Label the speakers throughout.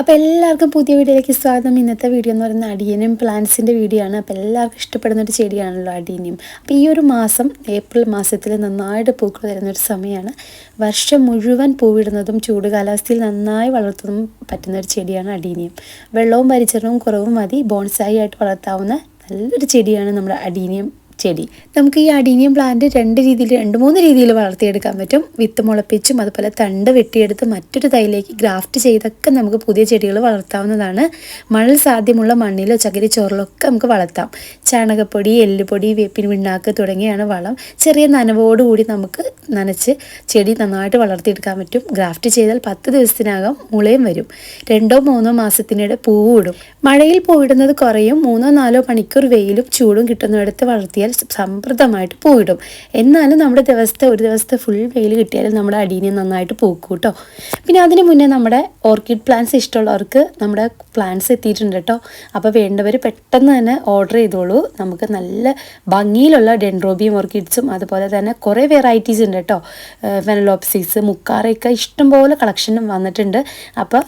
Speaker 1: അപ്പോൾ എല്ലാവർക്കും പുതിയ വീഡിയോയിലേക്ക് സ്വാഗതം. ഇന്നത്തെ വീഡിയോ എന്ന് പറയുന്നത് അടിയനും പ്ലാന്റ്സിന്റെ വീഡിയോ ആണ്. അപ്പോൾ എല്ലാവർക്കും ഇഷ്ടപ്പെടുന്ന ഒരു ചെടിയാണല്ലോ അടിയനും. അപ്പോൾ ഈ ഒരു മാസം ഏപ്രിൽ മാസത്തിൽ നന്നായിട്ട് പൂക്കൾ തരുന്ന ഒരു സമയമാണ്. വർഷം മുഴുവൻ പൂവിടുന്നതും ചൂട് കാലാവസ്ഥയിൽ നന്നായി വളർത്തുന്നതും പറ്റുന്ന ഒരു ചെടിയാണ് അടീനിയം വെള്ളവും പരിചരണവും കുറവും മതി. ബോൺസായി ആയിട്ട് വളർത്താവുന്ന നല്ലൊരു ചെടിയാണ് നമ്മുടെ അടീനിയം ചെടി. നമുക്ക് ഈ അടീനിയം പ്ലാന്റ് രണ്ട് രീതിയിൽ രണ്ട് മൂന്ന് രീതിയിൽ വളർത്തിയെടുക്കാൻ പറ്റും. വിത്ത് മുളപ്പിച്ചും അതുപോലെ തണ്ട് വെട്ടിയെടുത്ത് മറ്റൊരു തൈയിലേക്ക് ഗ്രാഫ്റ്റ് ചെയ്തൊക്കെ നമുക്ക് പുതിയ ചെടികൾ വളർത്താവുന്നതാണ്. മണൽ സാധ്യമുള്ള മണ്ണിലോ ചകിരിച്ചോറിലോ ഒക്കെ നമുക്ക് വളർത്താം. ചാണകപ്പൊടി എല്ലുപൊടി വേപ്പിൻ പിണ്ണാക്ക് തുടങ്ങിയാണ് വളം. ചെറിയ നനവോടുകൂടി നമുക്ക് നനച്ച് ചെടി നന്നായിട്ട് വളർത്തിയെടുക്കാൻ പറ്റും. ഗ്രാഫ്റ്റ് ചെയ്താൽ പത്ത് ദിവസത്തിനകം മുളയും വരും. രണ്ടോ മൂന്നോ മാസത്തിനിടെ പൂവിടും മഴയിൽ പൂവിടുന്നത് കുറയും. മൂന്നോ നാലോ മണിക്കൂർ വെയിലും ചൂടും കിട്ടുന്നിടത്ത് വളർത്തിയാൽ സമൃദ്ധമായിട്ട് പോയിടും. എന്നാലും നമ്മുടെ ദിവസത്തെ ഒരു ദിവസത്തെ ഫുൾ വെയിൽ കിട്ടിയാലും നമ്മുടെ അടീനെ നന്നായിട്ട് പൂക്കും കേട്ടോ പിന്നെ അതിന് മുന്നേ നമ്മുടെ ഓർക്കിഡ് പ്ലാന്റ്സ് ഇഷ്ടമുള്ളവർക്ക് നമ്മുടെ പ്ലാന്റ്സ് എത്തിയിട്ടുണ്ട് കേട്ടോ അപ്പോൾ വേണ്ടവർ പെട്ടെന്ന് തന്നെ ഓർഡർ ചെയ്തോളൂ. നമുക്ക് നല്ല ഭംഗിയിലുള്ള ഡെൻഡ്രോബിയും ഓർക്കിഡ്സും അതുപോലെ തന്നെ കുറേ വെറൈറ്റീസ് ഉണ്ട് കേട്ടോ വെനലോപ്സിസ് മുക്കാറയൊക്കെ ഇഷ്ടംപോലെ കളക്ഷനും വന്നിട്ടുണ്ട്. അപ്പോൾ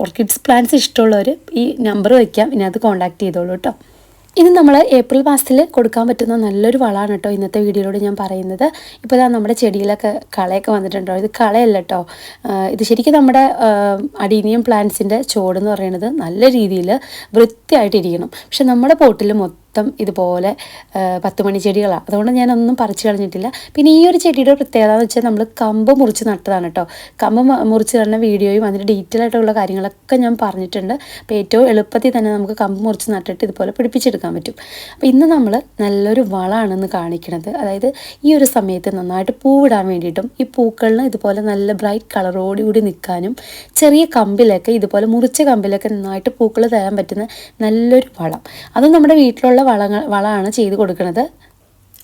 Speaker 1: ഓർക്കിഡ്സ് പ്ലാന്റ്സ് ഇഷ്ടമുള്ളവർ ഈ നമ്പർ വയ്ക്കാം. ഇനി അത് കോൺടാക്ട് ചെയ്തോളൂ കേട്ടോ ഇനി നമ്മൾ ഏപ്രിൽ മാസത്തിൽ കൊടുക്കാൻ പറ്റുന്ന നല്ലൊരു വളമാണ് കേട്ടോ ഇന്നത്തെ വീഡിയോയിലൂടെ ഞാൻ പറയുന്നത്. ഇപ്പോൾ ഇതാ നമ്മുടെ ചെടിയിലൊക്കെ കളയൊക്കെ വന്നിട്ടുണ്ടോ? ഇത് കളയല്ല കേട്ടോ. ഇത് ശരിക്കും നമ്മുടെ അഡീനിയം പ്ലാന്റ്സിന്റെ ചോടെന്ന് പറയുന്നത് നല്ല രീതിയിൽ വൃത്തിയായിട്ടിരിക്കണം. പക്ഷെ നമ്മുടെ പോട്ടിൽ മൊത്തം മൊത്തം ഇതുപോലെ പത്ത് മണി ചെടികളാണ് അതുകൊണ്ട് ഞാനൊന്നും പറിച്ചു കളഞ്ഞിട്ടില്ല. പിന്നെ ഈ ഒരു ചെടിയുടെ പ്രത്യേകത എന്ന് വെച്ചാൽ നമ്മൾ കമ്പ് മുറിച്ച് നട്ടതാണ് കേട്ടോ കമ്പ് മുറിച്ച് നടന്ന വീഡിയോയും അതിന്റെ ഡീറ്റെയിൽ ആയിട്ടുള്ള കാര്യങ്ങളൊക്കെ ഞാൻ പറഞ്ഞിട്ടുണ്ട്. അപ്പോൾ ഏറ്റവും എളുപ്പത്തിൽ തന്നെ നമുക്ക് കമ്പ് മുറിച്ച് നട്ടിട്ട് ഇതുപോലെ പിടിപ്പിച്ചെടുക്കാൻ പറ്റും. അപ്പോൾ ഇന്ന് നമ്മൾ നല്ലൊരു വളമാണെന്ന് കാണിക്കുന്നത് അതായത് ഈ ഒരു സമയത്ത് നന്നായിട്ട് പൂവിടാൻ വേണ്ടിയിട്ടും ഈ പൂക്കളിന് ഇതുപോലെ നല്ല ബ്രൈറ്റ് കളറോടുകൂടി നിൽക്കാനും ചെറിയ കമ്പിലൊക്കെ ഇതുപോലെ മുറിച്ച കമ്പിലൊക്കെ നന്നായിട്ട് പൂക്കൾ തരാൻ പറ്റുന്ന നല്ലൊരു വളം. അത് നമ്മുടെ വീട്ടിലുള്ള വളങ്ങൾ വളമാണ് ചെയ്ത് കൊടുക്കുന്നത്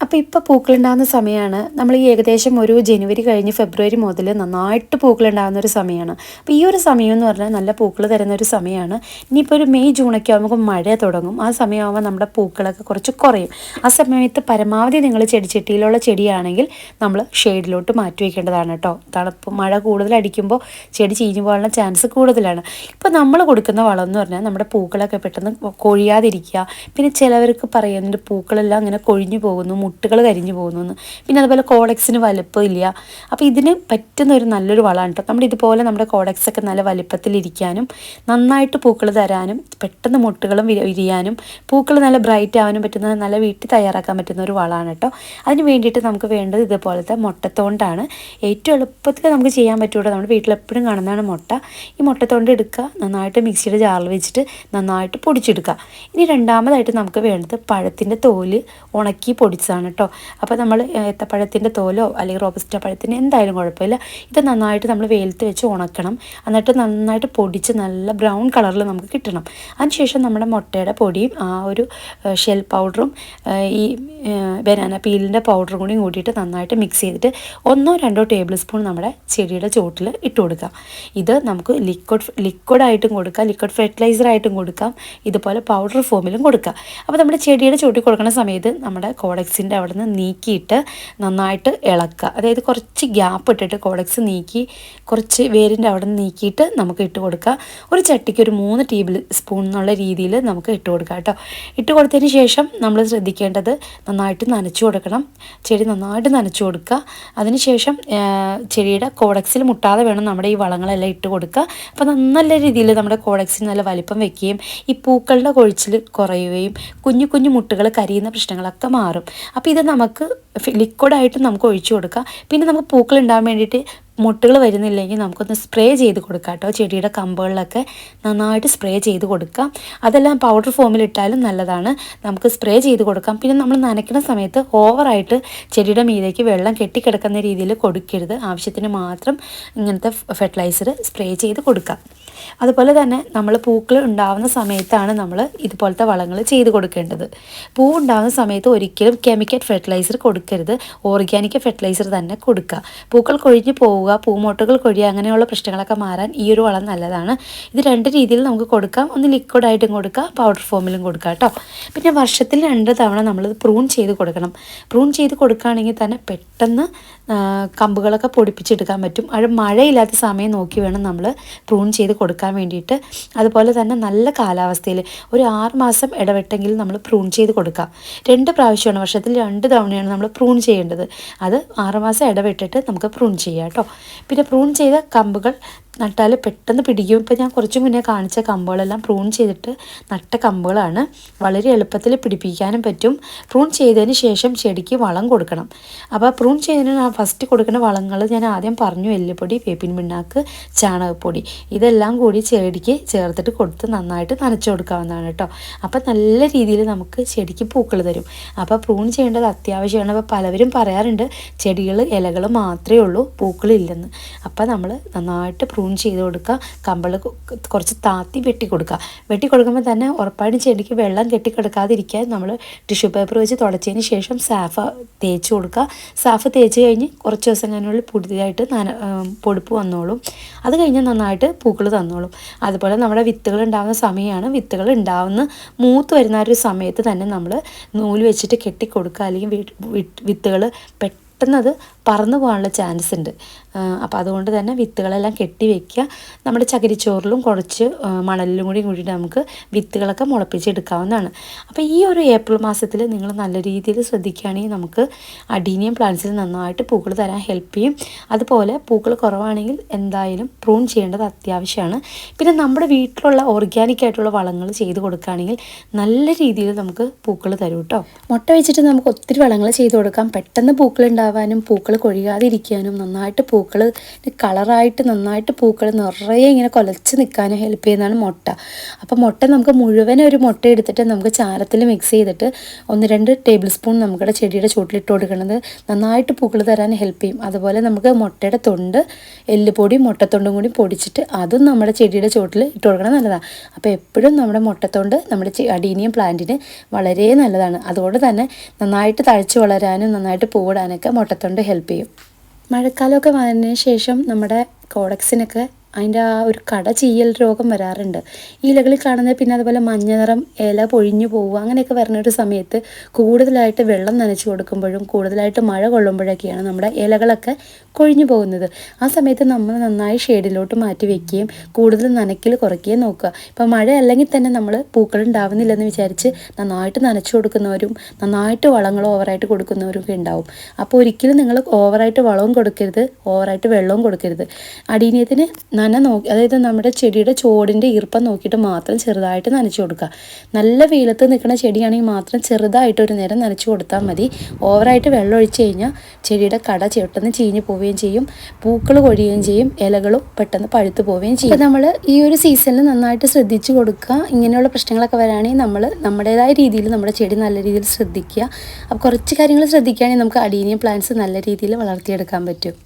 Speaker 1: അപ്പോൾ ഇപ്പോൾ പൂക്കളുണ്ടാകുന്ന സമയമാണ് നമ്മൾ ഈ ഏകദേശം ഒരു ജനുവരി കഴിഞ്ഞ് ഫെബ്രുവരി മുതൽ നന്നായിട്ട് പൂക്കളുണ്ടാകുന്ന ഒരു സമയമാണ് അപ്പോൾ ഈ ഒരു സമയം എന്ന് പറഞ്ഞാൽ നല്ല പൂക്കൾ തരുന്ന ഒരു സമയമാണ് ഇനിയിപ്പോൾ ഒരു മെയ് ജൂണൊക്കെ ആകുമ്പോൾ മഴ തുടങ്ങും. ആ സമയമാകുമ്പോൾ നമ്മുടെ പൂക്കളൊക്കെ കുറച്ച് കുറയും. ആ സമയത്ത് പരമാവധി നിങ്ങൾ ചെടിച്ചട്ടിയിലുള്ള ചെടിയാണെങ്കിൽ നമ്മൾ ഷെയ്ഡിലോട്ട് മാറ്റി വയ്ക്കേണ്ടതാണ് കേട്ടോ. തണുപ്പ് മഴ കൂടുതലടിക്കുമ്പോൾ ചെടി ചീഞ്ഞു പോകാനുള്ള ചാൻസ് കൂടുതലാണ്. ഇപ്പോൾ നമ്മൾ കൊടുക്കുന്ന വളം എന്ന് പറഞ്ഞാൽ നമ്മുടെ പൂക്കളൊക്കെ പെട്ടെന്ന് കൊഴിയാതിരിക്കുക. പിന്നെ ചിലവർക്ക് പറയുന്നുണ്ട് പൂക്കളെല്ലാം അങ്ങനെ കൊഴിഞ്ഞു പോകുന്നു മുട്ടുകൾ കരിഞ്ഞു പോകുന്നു പിന്നെ അതുപോലെ കോഡക്സിന് വലുപ്പമില്ല അപ്പോൾ ഇതിന് പറ്റുന്ന ഒരു നല്ലൊരു വളമാണ് കേട്ടോ നമ്മുടെ ഇതുപോലെ നമ്മുടെ കോഡക്സൊക്കെ നല്ല വലുപ്പത്തിലിരിക്കാനും നന്നായിട്ട് പൂക്കൾ തരാനും പെട്ടെന്ന് മുട്ടുകളും വിരിയാനും പൂക്കൾ നല്ല ബ്രൈറ്റ് ആവാനും പറ്റുന്ന നല്ല വീട്ടിൽ തയ്യാറാക്കാൻ പറ്റുന്ന ഒരു വളമാണ് കേട്ടോ അതിന് വേണ്ടിയിട്ട് നമുക്ക് വേണ്ടത് ഇതുപോലത്തെ മുട്ടത്തോണ്ടാണ്. ഏറ്റവും എളുപ്പത്തിൽ നമുക്ക് ചെയ്യാൻ പറ്റുള്ളൂ നമ്മുടെ വീട്ടിൽ എപ്പോഴും കാണുന്നതാണ് മുട്ട. ഈ മുട്ടത്തോണ്ട് എടുക്കുക നന്നായിട്ട് മിക്സിയുടെ ജാറിൽ വെച്ചിട്ട് നന്നായിട്ട് പൊടിച്ചെടുക്കുക. ഇനി രണ്ടാമതായിട്ട് നമുക്ക് വേണ്ടത് പഴത്തിന്റെ തോൽ ഉണക്കി പൊടിച്ചതാണ് ആണ് കേട്ടോ അപ്പോൾ നമ്മൾ ഏത്തപ്പഴത്തിന്റെ തോലോ അല്ലെങ്കിൽ റോബസ്റ്റ പഴത്തിന് എന്തായാലും കുഴപ്പമില്ല. ഇത് നന്നായിട്ട് നമ്മൾ വെയിലത്ത് വെച്ച് ഉണക്കണം. എന്നിട്ട് നന്നായിട്ട് പൊടിച്ച് നല്ല ബ്രൗൺ കളറിൽ നമുക്ക് കിട്ടണം. അതിനുശേഷം നമ്മുടെ മുട്ടയുടെ പൊടിയും ആ ഒരു ഷെൽ പൗഡറും ഈ ബനാന പീലിന്റെ പൗഡറും കൂടി കൂട്ടിയിട്ട് നന്നായിട്ട് മിക്സ് ചെയ്തിട്ട് ഒന്നോ രണ്ടോ ടേബിൾ സ്പൂൺ നമ്മുടെ ചെടിയുടെ ചോട്ടിൽ ഇട്ട് കൊടുക്കുക ഇത് നമുക്ക് ലിക്വിഡ് ലിക്വിഡായിട്ടും കൊടുക്കാം. ലിക്വിഡ് ഫെർട്ടിലൈസറായിട്ടും കൊടുക്കാം. ഇതുപോലെ പൗഡർ ഫോമിലും കൊടുക്കാം. അപ്പോൾ നമ്മുടെ ചെടിയുടെ ചോട്ടിൽ കൊടുക്കുന്ന സമയത്ത് നമ്മുടെ കോഡക്സിന്റെ അവിടെ നിന്ന് നീക്കിയിട്ട് നന്നായിട്ട് ഇളക്കുക. അതായത് കുറച്ച് ഗ്യാപ്പ് ഇട്ടിട്ട് കോഡക്സ് നീക്കി കുറച്ച് വേരിന്റെ അവിടെ നിന്ന് നീക്കിയിട്ട് നമുക്ക് ഇട്ട് കൊടുക്കുക. ഒരു ചട്ടിക്ക് ഒരു മൂന്ന് ടേബിൾ സ്പൂൺ എന്നുള്ള രീതിയിൽ നമുക്ക് ഇട്ട് കൊടുക്കുക കേട്ടോ. ഇട്ട് കൊടുത്തതിന് ശേഷം നമ്മൾ ശ്രദ്ധിക്കേണ്ടത് നന്നായിട്ട് നനച്ചു കൊടുക്കണം. ചെടി നന്നായിട്ട് നനച്ചു കൊടുക്കുക. അതിനുശേഷം ചെടിയുടെ കോഡക്സിൽ മുട്ടാതെ വേണം നമ്മുടെ ഈ വളങ്ങളെല്ലാം ഇട്ട് കൊടുക്കുക. അപ്പോൾ നല്ല രീതിയിൽ നമ്മുടെ കോഡക്സിന് നല്ല വലിപ്പം വെക്കുകയും ഈ പൂക്കളുടെ കൊഴിച്ചിൽ കുറയുകയും കുഞ്ഞു കുഞ്ഞു മുട്ടുകൾ കരിയുന്ന പ്രശ്നങ്ങളൊക്കെ മാറും. അപ്പോൾ ഇത് നമുക്ക് ലിക്വിഡായിട്ട് നമുക്ക് ഒഴിച്ചു കൊടുക്കാം. പിന്നെ നമുക്ക് പൂക്കൾ ഉണ്ടാകാൻ വേണ്ടിയിട്ട് മുട്ടുകൾ വരുന്നില്ലെങ്കിൽ നമുക്കൊന്ന് സ്പ്രേ ചെയ്ത് കൊടുക്കാം കേട്ടോ. ചെടിയുടെ കമ്പുകളിലൊക്കെ നന്നായിട്ട് സ്പ്രേ ചെയ്ത് കൊടുക്കാം. അതെല്ലാം പൗഡർ ഫോമിലിട്ടാലും നല്ലതാണ്. നമുക്ക് സ്പ്രേ ചെയ്ത് കൊടുക്കാം. പിന്നെ നമ്മൾ നനയ്ക്കുന്ന സമയത്ത് ഓവറായിട്ട് ചെടിയുടെ മീതേക്ക് വെള്ളം കെട്ടിക്കിടക്കുന്ന രീതിയിൽ കൊടുക്കരുത്. ആവശ്യത്തിന് മാത്രം ഇങ്ങനത്തെ ഫെർട്ടിലൈസർ സ്പ്രേ ചെയ്ത് കൊടുക്കാം. അതുപോലെ തന്നെ നമ്മൾ പൂക്കൾ ഉണ്ടാകുന്ന സമയത്താണ് നമ്മൾ ഇതുപോലത്തെ വളങ്ങൾ ചെയ്ത് കൊടുക്കേണ്ടത്. പൂ ഉണ്ടാകുന്ന സമയത്ത് ഒരിക്കലും കെമിക്കൽ ഫെർട്ടിലൈസർ കൊടുക്കരുത്. ഓർഗാനിക് ഫെർട്ടിലൈസർ തന്നെ കൊടുക്കുക. പൂക്കൾ കൊഴിഞ്ഞു പോവുക പൂമോട്ടുകൾ കൊഴിയുക അങ്ങനെയുള്ള പ്രശ്നങ്ങളൊക്കെ മാറാൻ ഈ ഒരു വളം നല്ലതാണ്. ഇത് രണ്ട് രീതിയിൽ നമുക്ക് കൊടുക്കാം. ഒന്ന് ലിക്വിഡായിട്ടും കൊടുക്കാം പൗഡർ ഫോമിലും കൊടുക്കാം കേട്ടോ. പിന്നെ വർഷത്തിൽ രണ്ട് തവണ നമ്മളിത് പ്രൂൺ ചെയ്ത് കൊടുക്കണം. പ്രൂൺ ചെയ്ത് കൊടുക്കുകയാണെങ്കിൽ തന്നെ പെട്ടെന്ന് കമ്പുകളൊക്കെ പൊടിപ്പിച്ചെടുക്കാൻ പറ്റും. അത് മഴയില്ലാത്ത സമയം നോക്കി വേണം നമ്മൾ പ്രൂൺ ചെയ്ത് കൊടുക്കാൻ വേണ്ടിയിട്ട്. അതുപോലെ തന്നെ നല്ല കാലാവസ്ഥയിൽ ഒരു ആറ് മാസം ഇടവിട്ടെങ്കിലും നമ്മൾ പ്രൂൺ ചെയ്ത് കൊടുക്കാം. രണ്ട് പ്രാവശ്യമാണ്. വർഷത്തിൽ രണ്ട് തവണയാണ് നമ്മൾ പ്രൂൺ ചെയ്യേണ്ടത്. അത് ആറുമാസം ഇടവിട്ടിട്ട് നമുക്ക് പ്രൂൺ ചെയ്യാം കേട്ടോ പിന്നെ പ്രൂൺ ചെയ്ത കമ്പുകൾ നട്ടാൽ പെട്ടെന്ന് പിടിക്കും. ഇപ്പം ഞാൻ കുറച്ച് മുന്നേ കാണിച്ച കമ്പുകളെല്ലാം പ്രൂൺ ചെയ്തിട്ട് നട്ട കമ്പുകളാണ്. വളരെ എളുപ്പത്തിൽ പിടിപ്പിക്കാനും പറ്റും. പ്രൂൺ ചെയ്തതിന് ശേഷം ചെടിക്ക് വളം കൊടുക്കണം. അപ്പോൾ പ്രൂൺ ചെയ്തതിന് ഫസ്റ്റ് കൊടുക്കുന്ന വളങ്ങൾ ഞാൻ ആദ്യം പറഞ്ഞു. എല്ലുപൊടി വേപ്പിൻ പിണ്ണാക്ക് ചാണകപ്പൊടി. ഇതെല്ലാം കൂടി ചെടിക്ക് ചേർത്തിട്ട് കൊടുത്ത് നന്നായിട്ട് നനച്ചു കൊടുക്കാവുന്നതാണ് കേട്ടോ അപ്പോൾ നല്ല രീതിയിൽ നമുക്ക് ചെടിക്ക് പൂക്കൾ തരും. അപ്പോൾ പ്രൂൺ ചെയ്യേണ്ടത് അത്യാവശ്യമാണ്. അപ്പോൾ പലവരും പറയാറുണ്ട് ചെടികൾ ഇലകൾ മാത്രമേ ഉള്ളൂ പൂക്കളില്ലെന്ന്. അപ്പോൾ നമ്മൾ നന്നായിട്ട് പ്രൂൺ ചെയ്ത് കൊടുക്കുക. കമ്പിൾ കുറച്ച് താത്തി വെട്ടി കൊടുക്കുക. വെട്ടി കൊടുക്കുമ്പോൾ തന്നെ ഉറപ്പായിട്ടും ചെടിക്ക് വെള്ളം കെട്ടിക്കിടക്കാതിരിക്കാൻ നമ്മൾ ടിഷ്യൂ പേപ്പർ വെച്ച് തുടച്ചതിന് ശേഷം സാഫ തേച്ച് കൊടുക്കുക. സാഫ തേച്ച് കഴിഞ്ഞ് കുറച്ച് ദിവസം കഴിഞ്ഞുള്ളിൽ പുതിയതായിട്ട് നന പൊടിപ്പ് വന്നോളും. അത് കഴിഞ്ഞ് നന്നായിട്ട് പൂക്കൾ തന്നോളും. അതുപോലെ നമ്മുടെ വിത്തുകൾ ഉണ്ടാകുന്ന സമയമാണ് വിത്തുകൾ ഉണ്ടാകുന്ന മൂത്ത് വരുന്ന ഒരു സമയത്ത് തന്നെ നമ്മൾ നൂൽ വെച്ചിട്ട് കെട്ടിക്കൊടുക്കുക. അല്ലെങ്കിൽ വിത്തുകൾ പെട്ടെന്ന് അത് പറന്നു പോകാനുള്ള ചാൻസ് ഉണ്ട്. അപ്പോൾ അതുകൊണ്ട് തന്നെ വിത്തുകളെല്ലാം കെട്ടി വെക്കുക. നമ്മുടെ ചകിരിച്ചോറിലും കുറച്ച് മണലിലും കൂടി കൂടിയിട്ട് നമുക്ക് വിത്തുകളൊക്കെ മുളപ്പിച്ചെടുക്കാവുന്നതാണ് അപ്പോൾ ഈ ഒരു ഏപ്രിൽ മാസത്തിൽ നിങ്ങൾ നല്ല രീതിയിൽ ശ്രദ്ധിക്കുകയാണെങ്കിൽ നമുക്ക് അഡീനിയം പ്ലാന്റ്സിൽ നന്നായിട്ട് പൂക്കൾ തരാൻ ഹെൽപ്പ് ചെയ്യും. അതുപോലെ പൂക്കൾ കുറവാണെങ്കിൽ എന്തായാലും പ്രൂൺ ചെയ്യേണ്ടത് അത്യാവശ്യമാണ്. പിന്നെ നമ്മുടെ വീട്ടിലുള്ള ഓർഗാനിക് ആയിട്ടുള്ള വളങ്ങൾ ചെയ്ത് കൊടുക്കുകയാണെങ്കിൽ നല്ല രീതിയിൽ നമുക്ക് പൂക്കൾ തരും കേട്ടോ മുട്ട വെച്ചിട്ട് നമുക്ക് ഒത്തിരി വളങ്ങൾ ചെയ്ത് കൊടുക്കാം. പെട്ടെന്ന് പൂക്കൾ ഉണ്ടാവാനും പൂക്കൾ കൊഴിയാതിരിക്കാനും നന്നായിട്ട് പൂക്കൾ കളറായിട്ട് നന്നായിട്ട് പൂക്കൾ നിറയെ ഇങ്ങനെ കൊലച്ച് നിൽക്കാനും ഹെൽപ്പ് ചെയ്യുന്നതാണ് മുട്ട. അപ്പോൾ മുട്ട നമുക്ക് മുഴുവൻ ഒരു മുട്ട എടുത്തിട്ട് നമുക്ക് ചാരത്തിൽ മിക്സ് ചെയ്തിട്ട് ഒന്ന് രണ്ട് ടേബിൾ സ്പൂൺ നമ്മുടെ ചെടിയുടെ ചുവട്ടിലിട്ട് കൊടുക്കുന്നത് നന്നായിട്ട് പൂക്കൾ തരാൻ ഹെൽപ്പ് ചെയ്യും. അതുപോലെ നമുക്ക് മുട്ടയുടെ തൊണ്ട് എല്ലുപൊടി മുട്ടത്തൊണ്ടും കൂടി പൊടിച്ചിട്ട് അതും നമ്മുടെ ചെടിയുടെ ചുവട്ടിൽ ഇട്ട് കൊടുക്കണം നല്ലതാണ് അപ്പോൾ എപ്പോഴും നമ്മുടെ മുട്ടത്തൊണ്ട് നമ്മുടെ അടീനിയം പ്ലാന്റിന് വളരെ നല്ലതാണ്. അതുകൊണ്ട് തന്നെ നന്നായിട്ട് തഴച്ച് വളരാനും നന്നായിട്ട് പൂവിടാനൊക്കെ മുട്ടത്തൊണ്ട് ഹെൽപ്പ് ചെയ്യും. മഴക്കാലമൊക്കെ വന്നതിന് ശേഷം നമ്മുടെ കോഡക്സിനൊക്കെ അതിന്റെ ആ ഒരു കട ചീയൽ രോഗം വരാറുണ്ട്. ഇലകളിൽ കാണുന്നത് പിന്നെ അതുപോലെ മഞ്ഞ നിറം ഇല പൊഴിഞ്ഞു പോവുക അങ്ങനെയൊക്കെ വരുന്ന ഒരു സമയത്ത് കൂടുതലായിട്ട് വെള്ളം നനച്ചു കൊടുക്കുമ്പോഴും കൂടുതലായിട്ട് മഴ കൊള്ളുമ്പോഴൊക്കെയാണ് നമ്മുടെ ഇലകളൊക്കെ കൊഴിഞ്ഞു പോകുന്നത്. ആ സമയത്ത് നമ്മൾ നന്നായി ഷെയ്ഡിലോട്ട് മാറ്റി വെക്കുകയും കൂടുതൽ നനയ്ക്കൽ കുറയ്ക്കുകയും നോക്കുക. ഇപ്പോൾ മഴ അല്ലെങ്കിൽ തന്നെ നമ്മൾ പൂക്കൾ ഉണ്ടാവുന്നില്ലെന്ന് വിചാരിച്ച് നന്നായിട്ട് നനച്ചു കൊടുക്കുന്നവരും നന്നായിട്ട് വളങ്ങൾ ഓവറായിട്ട് കൊടുക്കുന്നവരും ഒക്കെ ഉണ്ടാവും. അപ്പോൾ ഒരിക്കലും നിങ്ങൾ ഓവറായിട്ട് വളവും കൊടുക്കരുത് ഓവറായിട്ട് വെള്ളവും കൊടുക്കരുത്. അടീനിയത്തിന് നന നോക്കി അതായത് നമ്മുടെ ചെടിയുടെ ചോടിന്റെ ഈർപ്പം നോക്കിയിട്ട് മാത്രം ചെറുതായിട്ട് നനച്ചു കൊടുക്കുക. നല്ല വെയിലത്ത് നിൽക്കുന്ന ചെടിയാണെങ്കിൽ മാത്രം ചെറുതായിട്ട് ഒരു നേരം നനച്ചു കൊടുത്താൽ മതി. ഓവറായിട്ട് വെള്ളം ഒഴിച്ചു കഴിഞ്ഞാൽ ചെടിയുടെ കട പെട്ടെന്ന് ചീഞ്ഞ് പോവുകയും ചെയ്യും. പൂക്കൾ കൊഴിയുകയും ചെയ്യും. ഇലകളും പെട്ടെന്ന് പഴുത്തു പോവുകയും ചെയ്യും. നമ്മൾ ഈ ഒരു സീസണിൽ നന്നായിട്ട് ശ്രദ്ധിച്ചു കൊടുക്കുക. ഇങ്ങനെയുള്ള പ്രശ്നങ്ങളൊക്കെ വരാണെങ്കിൽ നമ്മൾ നമ്മുടേതായ രീതിയിൽ നമ്മുടെ ചെടി നല്ല രീതിയിൽ ശ്രദ്ധിക്കുക. അപ്പോൾ കുറച്ച് കാര്യങ്ങൾ ശ്രദ്ധിക്കുകയാണെങ്കിൽ നമുക്ക് അടീനിയം പ്ലാന്റ്സ് നല്ല രീതിയിൽ വളർത്തിയെടുക്കാൻ പറ്റും.